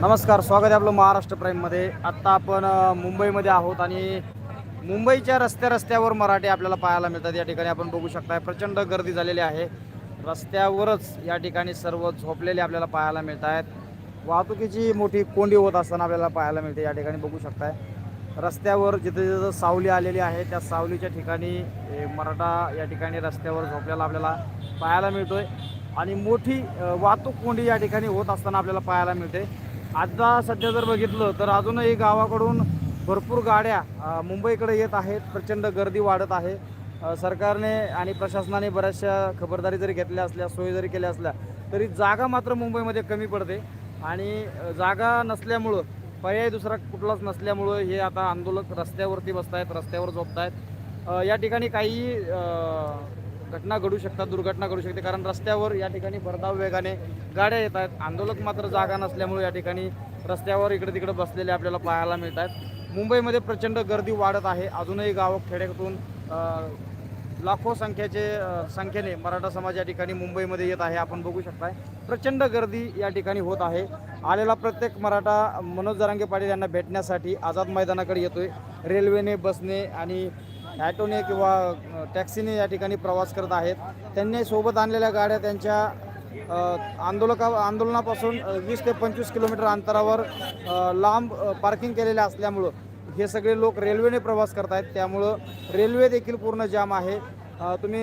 नमस्कार स्वागत आहे आपलं महाराष्ट्र प्राईममध्ये आत्ता आपण मुंबईमध्ये आहोत आणि मुंबईच्या रस्त्या रस्त्यावर मराठी आपल्याला पाहायला मिळतात. या ठिकाणी आपण बघू शकताय प्रचंड गर्दी झालेली आहे. रस्त्यावरच या ठिकाणी सर्व झोपलेले आपल्याला पाहायला मिळत आहेत वाहतुकीची मोठी कोंडी होत असताना आपल्याला पाहायला मिळते. या ठिकाणी बघू शकताय रस्त्यावर जिथे जिथं सावली आलेली आहे त्या सावलीच्या ठिकाणी ए, मराठा या ठिकाणी रस्त्यावर झोपलेला आपल्याला पाहायला मिळतोय. आणि मोठी वाहतूक कोंडी या ठिकाणी होत असताना आपल्याला पाहायला मिळते. आता सध्या जर बघितलं तर अजूनही गावाकडून भरपूर गाड्या मुंबईकडे येत आहेत. प्रचंड गर्दी वाढत आहे. सरकारने आणि प्रशासनाने बऱ्याचशा खबरदारी जरी घेतल्या असल्या सोयी जरी केल्या असल्या तरी जागा मात्र मुंबईमध्ये कमी पडते. आणि जागा नसल्यामुळं पर्याय दुसरा कुठलाच नसल्यामुळं हे आता आंदोलक रस्त्यावरती बसत आहेत रस्त्यावर झोपत आहेत या ठिकाणी काही घटना घडू शकतात दुर्घटना घडू शकते. कारण रस्त्यावर या ठिकाणी भरधाव वेगाने गाड्या येत आहेत आंदोलक मात्र जागा नसल्यामुळे या ठिकाणी रस्त्यावर इकडे तिकडे बसलेले आपल्याला पाहायला मिळत आहेत मुंबईमध्ये प्रचंड गर्दी वाढत आहे. अजूनही गाव खेड्यातून लाखो संख्येचे संख्येने मराठा समाज या ठिकाणी मुंबईमध्ये येत आहे. आपण बघू शकताय. प्रचंड गर्दी या ठिकाणी होत आहे. आलेला प्रत्येक मराठा मनोज जरांगे पाटील यांना भेटण्यासाठी आझाद मैदानाकडे येतोय. रेल्वेने बसने आणि ॲटोने किंवा टॅक्सीने या ठिकाणी प्रवास करत आहेत. त्यांनी सोबत आणलेल्या गाड्या त्यांच्या आंदोलका आंदोलनापासून वीस ते पंचवीस किलोमीटर अंतरावर लांब पार्किंग केलेल्या असल्यामुळं हे सगळे लोक रेल्वेने प्रवास करत आहेत त्यामुळं रेल्वे देखील पूर्ण जाम आहे. तुम्ही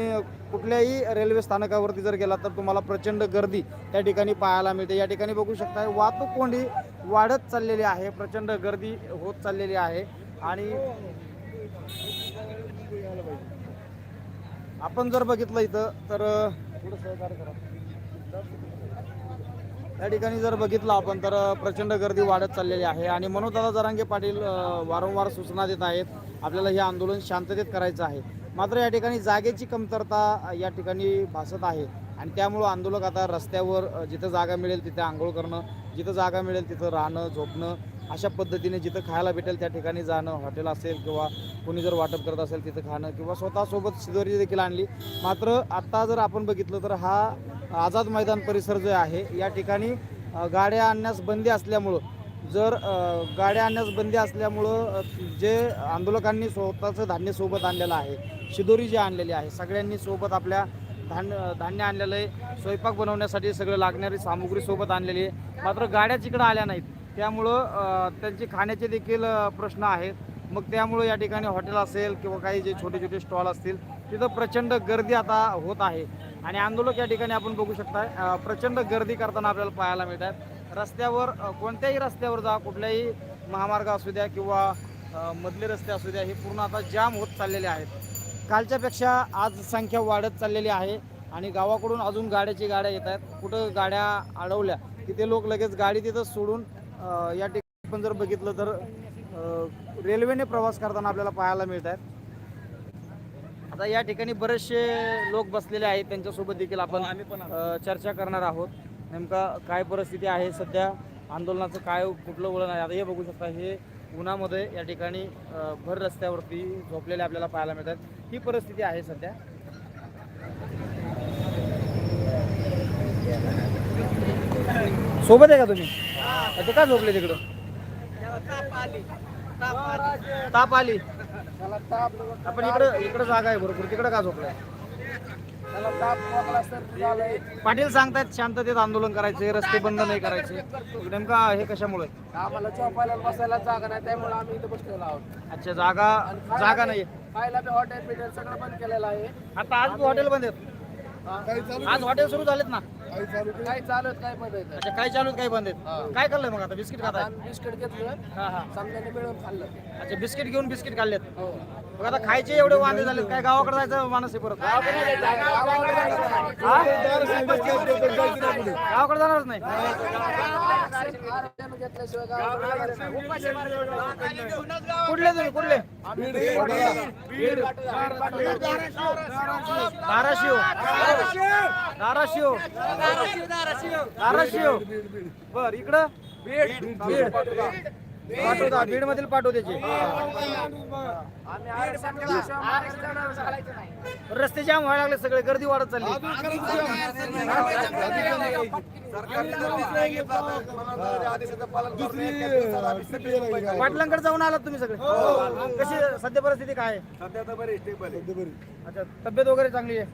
कुठल्याही रेल्वे स्थानकावरती जर गेलात तर तुम्हाला प्रचंड गर्दी त्या ठिकाणी पाहायला मिळते. या ठिकाणी बघू शकताय वाहतूक कोंडी वाढत चाललेली आहे. प्रचंड गर्दी होत चाललेली आहे. आणि आपण जर बघितलं इथं तर त्या सहकार्य करा. या ठिकाणी जर बघितलं आपण तर प्रचंड गर्दी वाढत चाललेली आहे. आणि मनोजदादा जरांगे पाटील वारंवार सूचना देत आहेत. आपल्याला हे आंदोलन शांततेत करायचं आहे. मात्र या ठिकाणी जागेची कमतरता या ठिकाणी भासत आहे. आणि त्यामुळं आंदोलक आता रस्त्यावर जिथं जागा मिळेल तिथे आंघोळ करणं जिथं जागा मिळेल तिथं राहणं झोपणं अशा पद्धतीने जिथं खायला भेटेल त्या ठिकाणी जाणं हॉटेल असेल किंवा कोणी जर वाटप करत असेल तिथं खाणं किंवा स्वतःसोबत शिदोरी देखील आणली. मात्र आत्ता जर आपण बघितलं तर हा आझाद मैदान परिसर जो आहे या ठिकाणी गाड्या आणण्यास बंदी असल्यामुळं जर गाड्या आणण्यास बंदी असल्यामुळं जे आंदोलकांनी स्वतःचं धान्य सोबत आणलेलं आहे शिदोरी जी आणलेली आहे सगळ्यांनी सोबत आपल्या धान्य धान्य आणलेलं आहे स्वयंपाक बनवण्यासाठी सगळं लागणारी सामुग्री सोबत आणलेली आहे. मात्र गाड्या तिकडं आल्या नाहीत. त्यामुळं त्यांचे खाण्याचे देखील प्रश्न आहेत. मग त्यामुळं या ठिकाणी हॉटेल असेल किंवा काही जे छोटे छोटे स्टॉल असतील तिथं प्रचंड गर्दी आता होत आहे. आणि आंदोलक या ठिकाणी आपण बघू शकताय प्रचंड गर्दी करताना आपल्याला पाहायला मिळतात रस्त्यावर कोणत्याही रस्त्यावर जा कुठल्याही महामार्ग असू द्या किंवा मधले रस्ते असू द्या हे पूर्ण आता जाम होत चाललेले आहेत. कालच्यापेक्षा आज संख्या वाढत चाललेली आहे आणि गावाकडून अजून गाड्याची गाड्या येत आहेत कुठं गाड्या अडवल्या तिथे लोक लगेच गाडी तिथं सोडून या ठिकाणी आपण जर बघितलं तर रेल्वेने प्रवास करताना आपल्याला पाहायला मिळत आहेत आता या ठिकाणी बरेचसे लोक बसलेले आहेत त्यांच्यासोबत देखील आपण अ, चर्चा करणार आहोत. नेमका काय परिस्थिती आहे सध्या? आंदोलनाचं काय कुठलं वळण आहे? आता हे बघू शकता हे उन्हामध्ये या ठिकाणी भर रस्त्यावरती झोपलेले आपल्याला पाहायला मिळतात. ही परिस्थिती आहे सध्या. सोबत आहे का तुम्ही? ते का झोपले तिकडं? ताप आली. आपण इकडं इकडं जागा आहे भरपूर. तिकडं का झोपलाय? पाटील सांगतायत शांततेत आंदोलन करायचे रस्ते बंद नाही करायचे. नेमका हे कशामुळे आम्हाला चौपायला बसायला जागा नाही त्यामुळे आम्ही इथं बसलेलो आहोत. अच्छा जागा जागा नाही खायला बी हॉटेल बिटेल सगळं बंद केलेलं आहे. आता आज हॉटेल बंद आहेत? आज हॉटेल सुरू झालेत ना? काही चालू आहेत, काही बंद आहेत अच्छा काय चालू आहेत, काय बंद हा. आहेत काय खाल्लंय मग आता? बिस्किट खाताय? आम्ही बिस्किट घेतलं हा हा. मिळून खाल्लं. अच्छा बिस्किट घेऊन बिस्किट खाल्लेत? हो. मग आता खायचे एवढे वांदे झाले काय गावाकडे जायचं माणूस आहे परत? हा? गावाकडे जाणारच नाही. कुठले तुम्ही? कुठले? धाराशिव. धाराशिव. धाराशिव. बर इकडं? बीड पाटोदा बीड मधील नाही. रस्ते जाम व्हायला लागले सगळे गर्दी वाढत चालली. पाटलांकडे जाऊन आलात तुम्ही सगळे? कशी सध्या परिस्थिती काय आहे? अच्छा तब्येत वगैरे चांगली आहे?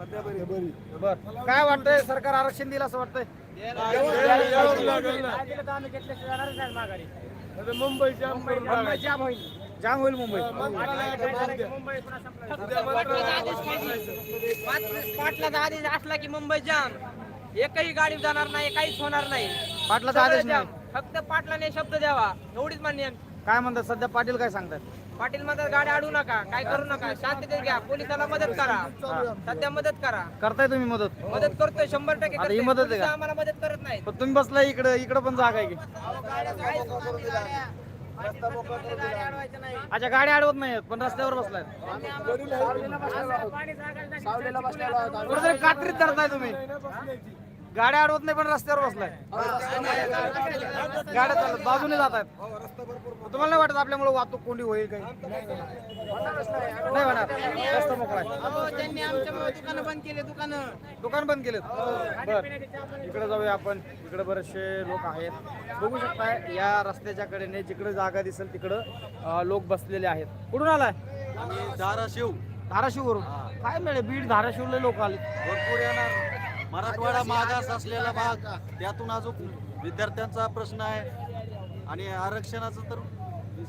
बर. काय वाटतंय सरकार आरक्षण दिलं असं वाटतंय? जाम होईल. मुंबई. पाटलाचा आदेश असला की मुंबई जाम. एकही गाडी जाणार नाही काहीच होणार नाही. पाटलाचा आदेश जाम. नाही फक्त पाटलाने शब्द द्यावा. एवढीच मान्य आहे. काय म्हणतात सध्या पाटील काय सांगतात? पाटील म्हणतात गाडी अडू नका काय करू नका. शांततेत घ्या पोलिसाला मदत करा. सध्या मदत करा. करताय तुम्ही मदत? मदत करतोय शंभर टक्के आता ही करतोय. मदत आहे पोलीस का? आम्हाला मदत करत नाही पण तुम्ही बसलाय इकडे इकडे पण जागा आहे की? अच्छा गाडी अडवत नाहीत पण रस्त्यावर बसलाय सावलीला बसलेलो आहोत. कुठेतरी कात्रीत धरताय तुम्ही. गाड्या अडवत नाही पण रस्त्यावर बसलाय. गाड्या चालत बाजूने जात आहेत. तुम्हाला नाही वाटत आपल्यामुळे वाहतूक कोंडी होईल काही? नाही होणार. रस्ता मोकळा आहे. त्यांनी आमच्या दुकानं बंद केले दुकानं. दुकान बंद केलेत. बर. इकडे जाऊया आपण. इकडे बरेचसे लोक आहेत. बघू शकताय या रस्त्याच्या कडेने जिकडे जागा दिसेल तिकडं लोक बसलेले आहेत. कुठून आलाय? धाराशिव. धाराशिववरून. काय मिळेल? बीड धाराशिवले लोक आले. भरपूर येणार. मराठवाडा मागास असलेला भाग त्यातून अजून विद्यार्थ्यांचा प्रश्न आहे. आणि आरक्षणाचं तर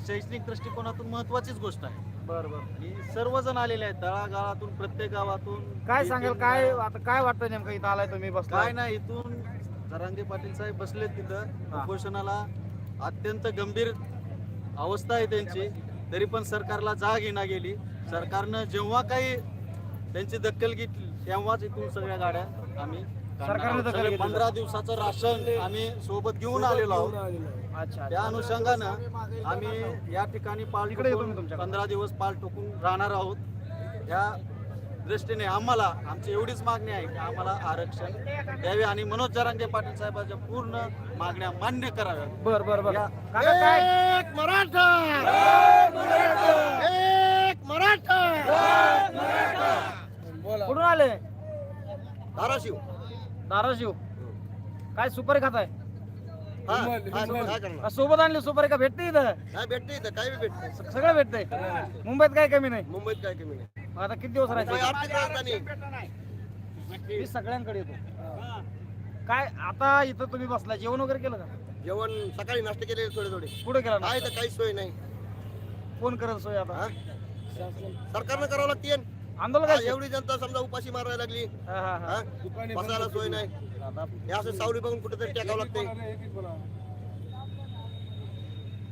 शैक्षणिक दृष्टिकोनातून महत्वाचीच गोष्ट आहे. बर बर आणि सर्वजण आलेले आहेत तळागाळातून प्रत्येक गावातून काय सांगाल काय आता काय वाटतं नेमकं इथं आलाय तुम्ही काय बसलाय नाही इथून जरांगे पाटील साहेब बसलेत तिथं. उपोषणाला अत्यंत गंभीर अवस्था आहे त्यांची. तरी पण सरकारला जाग येणार गेली. सरकारनं जेव्हा काही त्यांची दखल घेतली तेव्हाच इथून सगळ्या गाड्या आम्ही सरकारनं. पंधरा दिवसाचं राशन आम्ही सोबत घेऊन आलेलो आहोत. अच्छा त्या अनुषंगानं आम्ही या ठिकाणी पाल. पंधरा दिवस पाल टोकून राहणार आहोत. या दृष्टीने आम्हाला आमची एवढीच मागणी आहे की आम्हाला आरक्षण द्यावे आणि मनोज जरांगे पाटील साहेबांच्या पूर्ण मागण्या मान्य कराव्यात. बर बर बर. या- काका काय? कुठून आले? धाराशिव. धाराशिव. काय सुपारी खाताय हा, हा, काय करणार? का सोबत आणली सुपारी का? भेटते इथं? काय भेटते इथं काय बी भेटते. स- सगळं भेटतंय. मुंबईत काय कमी नाही? मुंबईत काय कमी नाही. आता किती दिवस मुंबई राहायचे आर्थिक राजधानी मी सगळ्यांकडे येतो. काय आता इथं तुम्ही बसला जेवण वगैरे केलं का? जेवण सकाळी नाश्ता केले थोडे थोडे. कुठे केला ना काय तर काहीच सोय नाही. फोन करत सोय आता. हा? सरकारनं करावं लागते. आंदोलन काय? एवढी जनता समजा उपाशी मारायला लागली. हा, हा, हा. हा? बसायला सोय नाही. हे असं सावली बघून कुठेतरी टेकावं लागते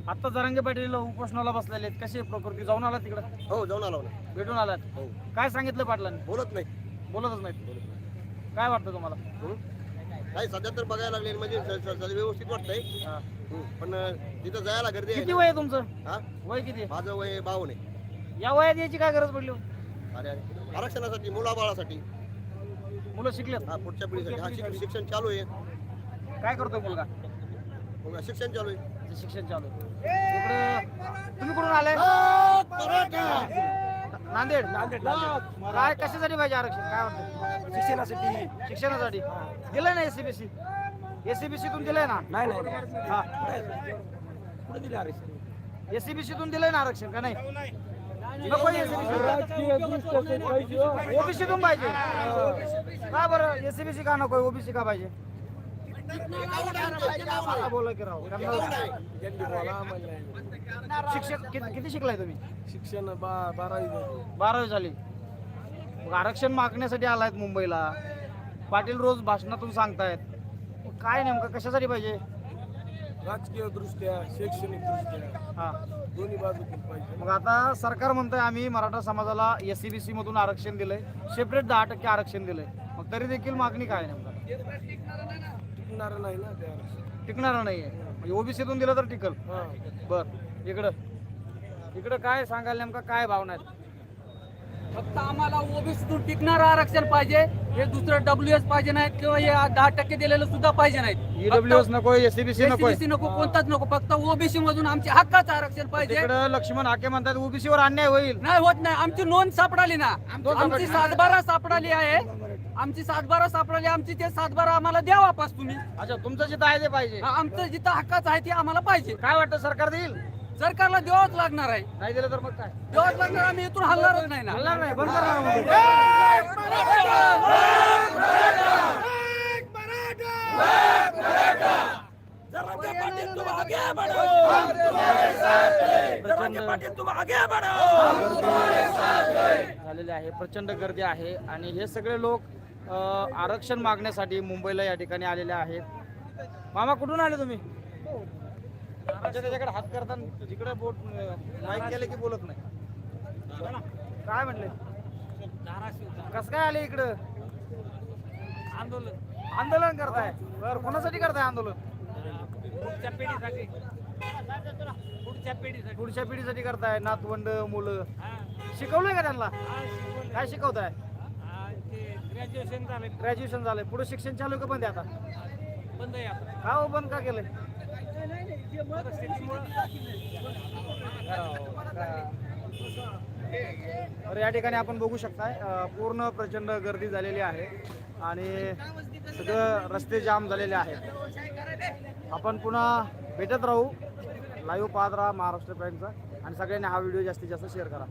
आता जरांगे पाटील उपोषणाला बसलेले आहेत. कशी आहे प्रकृती? जाऊन आला तिकडं? हो जाऊन आलो ना. भेटून आलात. हो. काय सांगितलं पाटलांनी? बोलत नाही. बोलतच नाहीत. काय वाटतं तुम्हाला? काय सध्या तर बघायला लागले म्हणजे स- स- स- व्यवस्थित वाटतंय. हा. हं. पण अं, तिथं जायला गर्दी आहे किती ना. वय आहे तुमचं? हा? वय किती आहे? माझं वय बावन आहे. या वयात याची काय गरज पडली? हो? अरे अरे आरक्षणासाठी मुलाबाळासाठी. मुलं शिकलेत? हा पुढच्या पिढीसाठी. हा शिक- शिक्षण चालू आहे. काय करतोय मुलगा? मग शिक्षण चालू आहे. त्याचं शिक्षण चालू आहे. इकडं तुम्ही कुठून आले? नांदेड. नांदेड काय कशासाठी पाहिजे आरक्षण? काय वाटतं शिक्षणासाठी. शिक्षणासाठी. दिलंय ना एसीबीसी एसीबीसी तून दिलंय ना? नाही नाही हा. कुठे दिलं आरक्षण? एसीबीसी तून दिलंय ना आरक्षण का नाही. नको ओबीसी तून पाहिजे. का बरं? एसीबीसी का नको? ओबीसी का पाहिजे? बोला की राव. त्यांना- शिक्षक किती शिकलाय तुम्ही? शिक्षण बा- बारावी बारावी झाली. मग आरक्षण मागण्यासाठी आलायत मुंबईला. पाटील रोज भाषणातून सांगतायत. काय नेमकं? कशासाठी पाहिजे? राजकीय दृष्ट्या शैक्षणिक दृष्ट्या हा. दोन्ही बाजूतून पाहिजे. मग आता सरकार म्हणतंय आम्ही मराठा समाजाला एस सी बी सी मधून आरक्षण दिलंय. सेपरेट दहा टक्के आरक्षण दिलंय. मग तरी देखील मागणी काय नेमकं? टिकणार नाही ना टिकणार नाहीये. म्हणजे ओबीसीतून दिलं तर टिकल. हा. बर. इकडं. इकडं काय सांगाल नेमका काय भावना आहेत? फक्त आम्हाला ओबीसीतून टिकणारं आरक्षण पाहिजे. हे दुसरं डब्ल्यू एस पाहिजे नाहीत किंवा हे दहा टक्के दिलेलं सुद्धा पाहिजे नाहीत. ईडब्ल्यू एस नको एसीबीसी नको. SCBC नको कोणताच नको. फक्त ओबीसी मधून आमच्या हक्काचं आरक्षण पाहिजे. तिकडं लक्ष्मण हाके म्हणतात ओबीसी वर अन्याय होईल. नाही होत नाही. आमची नोंद सापडाली ना. आमची. सातबारा सापडाली आहे. आमची सातबारा सापडाली. आमची ते सातबारा आम्हाला द्या वापस तुम्ही. अच्छा तुमचं जिथं आहे ते पाहिजे. आमचं जिथं हक्काचं आहे ते आम्हाला पाहिजे. काय वाटतं सरकार देईल? सरकारला द्यावंच लागणार आहे. नाही दिलं तर मग काय? द्यावंच लागणार आम्ही इथून हलणारच नाही ना. हलणार नाही बंद. झालेले आहे प्रचंड गर्दी आहे. आणि हे सगळे लोक आरक्षण मागण्यासाठी मुंबईला या ठिकाणी आलेले आहेत. मामा कुठून आले तुम्ही? अच्छा त्याच्याकडे हात करताना जिकडे बोट माईक केले की बोलत नाही. काय म्हणले? कस काय आले इकडं? आंदोलन. आंदोलन करताय. बर कोणासाठी करताय आंदोलन? पुढच्या पिढीसाठी. पुढच्या पिढीसाठी. पुढच्या पिढीसाठी करताय नातवंड मुलं. शिकवलंय का त्यांना? काय शिकवताय? ग्रॅज्युएशन झालंय ग्रॅज्युएशन झालंय. पुढे शिक्षण चालू का बंद आहे आता? बंद आहे का हो बंद का केलंय? तर या ठिकाणी आपण बघू शकताय पूर्ण प्रचंड गर्दी झालेली आहे आणि सगळं रस्ते जाम झालेले आहेत. आपण पुन्हा भेटत राहू लाईव्ह पाहत राहा महाराष्ट्र प्राईमचा आणि सगळ्यांनी हा व्हिडिओ जास्तीत जास्त शेअर करा.